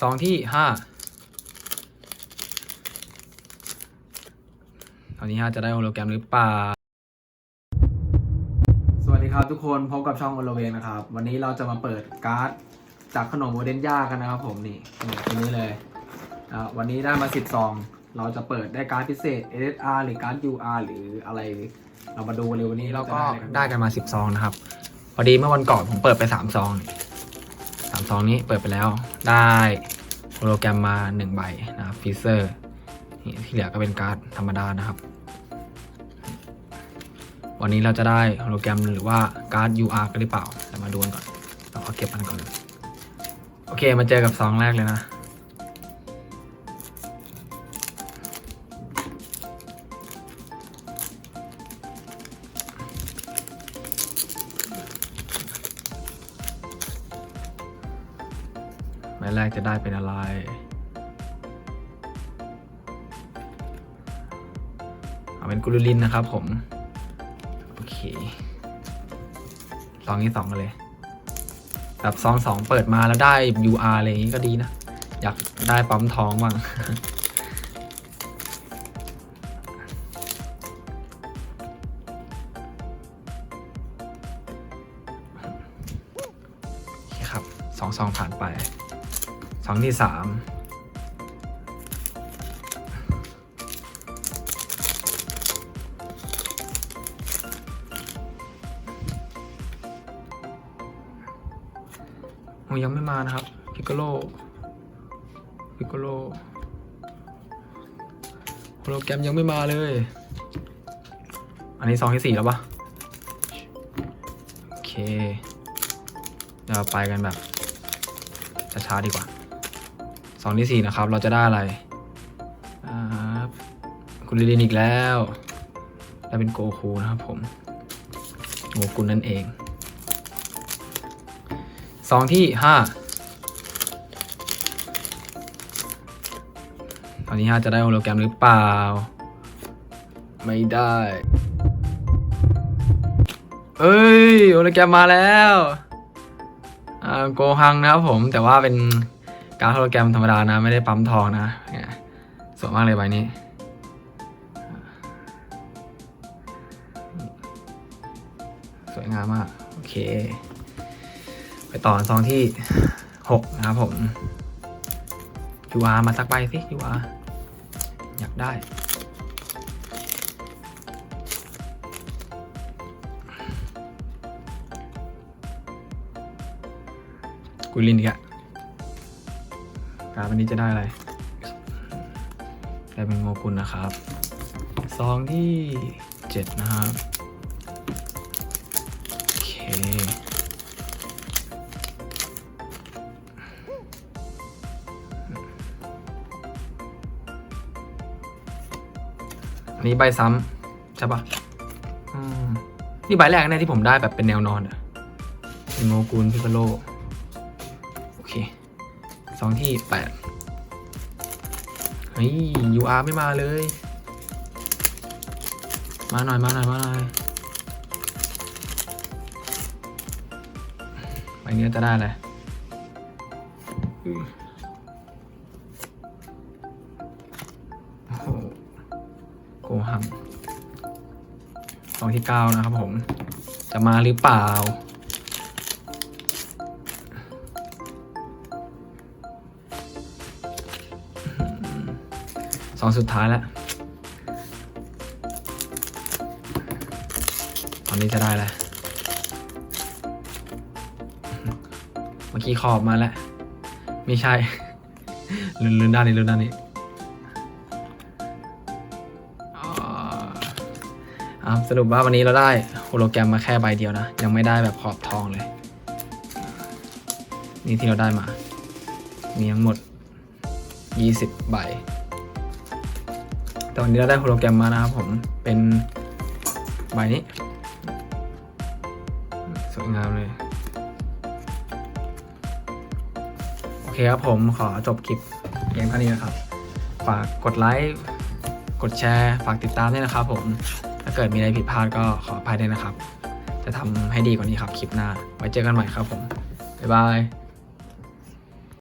ซองที่ห้าตอนนี้ห้าจะได้โฮโลแกรมหรือเปล่า สวัสดีครับทุกคนพบกับช่องโอโลเวงนะครับ วันนี้เราจะมาเปิดการ์ดจากขนมโมเดนย่ากันนะครับผมนี่นี่ตัวนี้เลยอ่าวันนี้ได้มา10ซองเราจะเปิดได้การ์ดพิเศษ SSR หรือการ์ด UR หรืออะไร เรามาดูกันเลยวันนี้เราก็ได้กันมา10ซองนะครับ พอดีเมื่อวันก่อนผมเปิดไป3ซอง สามซองนี้เปิดไปแล้วได้โฮโลแกรมมา 1 ใบนะครับฟีเซอร์นี่ที่เหลือก็เป็นการ์ดธรรมดานะครับ วันนี้เราจะได้โฮโลแกรมหรือว่าการ์ด UR กันหรือเปล่าเรามาดูกันก่อนเราเอาเก็บมันก่อน โอเคมาเจอกับซองแรกเลยนะ ใบแรกจะได้เป็นอะไร เอาเป็นกุลูลินนะครับผม โอเคซองที่สองกันเลยแบบซองสองเปิดมาแล้วได้ UR อะไรอย่างนี้ก็ดีนะ อยากได้ปั๊มท้องบ้างคครับสองซองผ่านไป ซองที่สามโอ้ยังไม่มานะครับ พิกโกโลพิกโกโลโปรแกรมยังไม่มาเลย อันนี้ซองที่สี่แล้วปะโอเค เดี๋ยวเราไปกันแบบช้าๆดีกว่า ซองที่สี่นะครับ เราจะได้อะไรคุณลิลินอีกแล้วได้เป็นโกคูนะครับผมโงกุลนั่นเองซองที่ห้าตอนนี้ห้าจะได้โฮโลแกรมหรือเปล่า ไม่ได้เอ้ยโฮโลแกรมมาแล้วโกฮังนะครับผมแต่ว่าเป็น การโฮโลแกรมธรรมดานะ ไม่ได้ปั๊มทองนะเนี่ยสวยมากเลยใบนี้ สวยงามมาก โอเค ไปต่อซองที่หกนะครับผมยูอามาสักใบสิยูอาอยากได้กุลินอีกอะ การดวันนี้จะได้อะไร ได้เป็นโงกุลนะครับซองที่เจ็ดนะครับ โอเค อันนี้ใบซ้ำใช่ปะนี่ใบแรกแน่ที่ผมได้แบบเป็นแนวนอนอะเป็นโมกุลพิคาโล โอเค ซองที่แปดเฮ้ย UR ไม่มาเลย มาหน่อย มาหน่อย มาหน่อยใบนี้จะได้อะไรโอ้โหโกหังซองที่เก้านะครับผม จะมาหรือเปล่า สองสุดท้ายแล้วตอนนี้จะได้แล้วเมื่อกี้ขอบมาแล้ว ไม่ใช่ลืมลืมด้านนี้ลืมด้านนี้สรุปว่าวันนี้เราได้โฮโลแกรมมาแค่ใบเดียวนะ ยังไม่ได้แบบขอบทองเลย นี่ที่เราได้มา มีทั้งหมด 20 ใบ แต่วันนี้เราได้โฮโลแกรมมานะครับผมเป็นใบนี้ สวยงามเลย โอเคครับผมขอจบคลิปเพียงเท่านี้นะครับ ฝากกดไลค์กดแชร์ ฝากติดตามด้วยนะครับผม ถ้าเกิดมีอะไรผิดพลาดก็ขออภัยด้วยนะครับ จะทำให้ดีกว่านี้ครับคลิปหน้า ไว้เจอกันใหม่ครับผม บ๊ายบาย